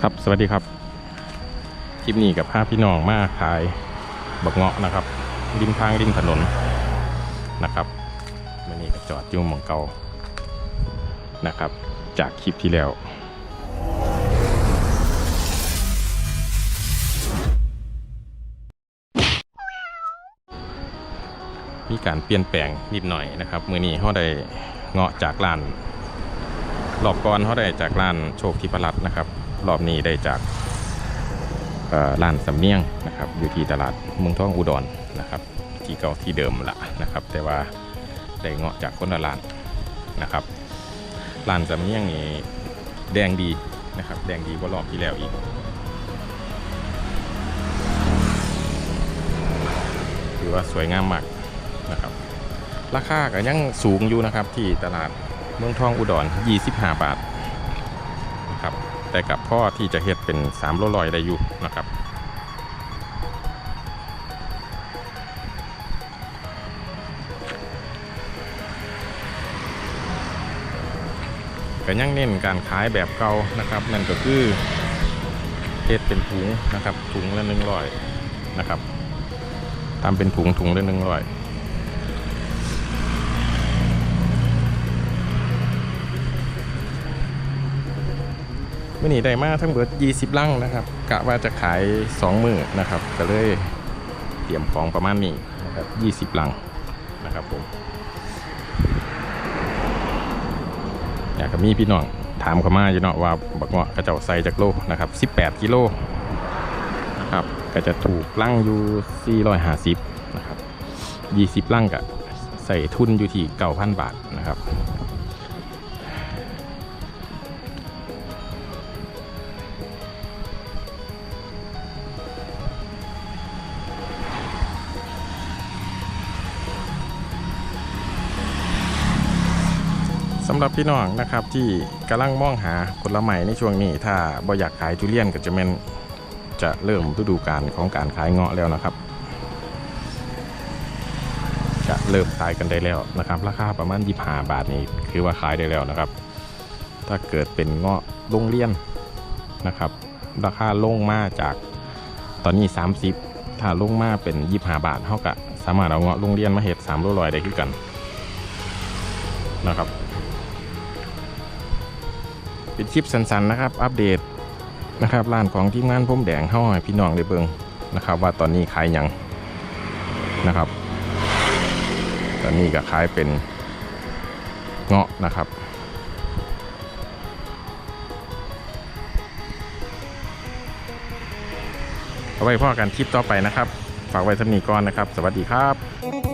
ครับสวัสดีครับ คลิปนี้กับพาพี่น้องมาขายบักเงาะนะครับริมทางริมถนนนะครับมื่อนี้ก็จอดอยู่หมองเก่านะครับ จากคลิปที่แล้วมีการเปลี่ยนแปลงนิดหน่อยนะครับ มือนี้เขาได้เงาะจากร้าน รอบก่อนเขาได้จากร้านโชคทิพรัตน์นะครับ รอบนี้ได้จากร้านสำเนียงนะครับ อยู่ที่ตลาดเมืองทองอุดรนะครับ ที่เก่าที่เดิมละนะครับ แต่ว่าได้เงาะจากคนละร้านนะครับร้านสำเนียงนี่แดงดีนะครับ แดงดีกว่ารอบที่แล้วอีกถือว่าสวยงามมากนะครับ ราคาก็ยังสูงอยู่นะครับที่ตลาด เมืองทองอุดร 25 บาทนะครับแต่กับพ่อที่จะเฮ็ดเป็น3โลลอยได้อยู่นะครับก็ยังเน้นการขายแบบเก่านะครับ นั่นก็คือเฮ็ดเป็นถุงนะครับถุงละหนึ่งร้อยนะครับทำเป็นถุงถุงละหนึ่งร้อย มื่อนี้ได้มาทั้งเบิด20 ลังนะครับกะว่าจะขาย 2 มือนะครับ ก็เลยเตรียมของประมาณนี้นะครับ20 ลังนะครับผมอยากก็มีพี่น้องถามเขามาอยู่เนาะว่าบักเงาะกระเจ้าใส่จากโลนะครับ 18 กิโลนะครับก็จะถูกลังอยู่ 450 นะครับ 20 ลังก็ใส่ทุนอยู่ที่ 9,000 บาทนะครับำหรับพี่น้องนะครับที่กำลังมองหาผลไม้ในช่วงนี้ ถ้าบ่อยากขายทุเรียนก็จะเป็นจะเริ่มฤดูกาลของการขายเงาะแล้วนะครับ จะเริ่มขายกันได้แล้วนะครับ ราคาประมาณ25บาทนี่คือว่าขายได้แล้วนะครับ ถ้าเกิดเป็นเงาะโรงเรียนนะครับ ราคาลงมาจากตอนนี้ 30 ถ้าลงมาเป็น25บาทเท่ากับสามารถเอาเงาะโรงเรียนมาเห็ด3โลลอยได้คือกันนะครับ เป็นคลิปสั้นๆนะครับ อัปเดตนะครับร้านของทีมงานผมแดงเข้าให้พี่น้องได้เบิงนะครับ ว่าตอนนี้ขายยังนะครับ ตอนนี้ก็ขายเป็นเงาะนะครับเอาไว้พ่อกันคลิปต่อไปนะครับ ฝากไว้สำนีก่อนนะครับ สวัสดีครับ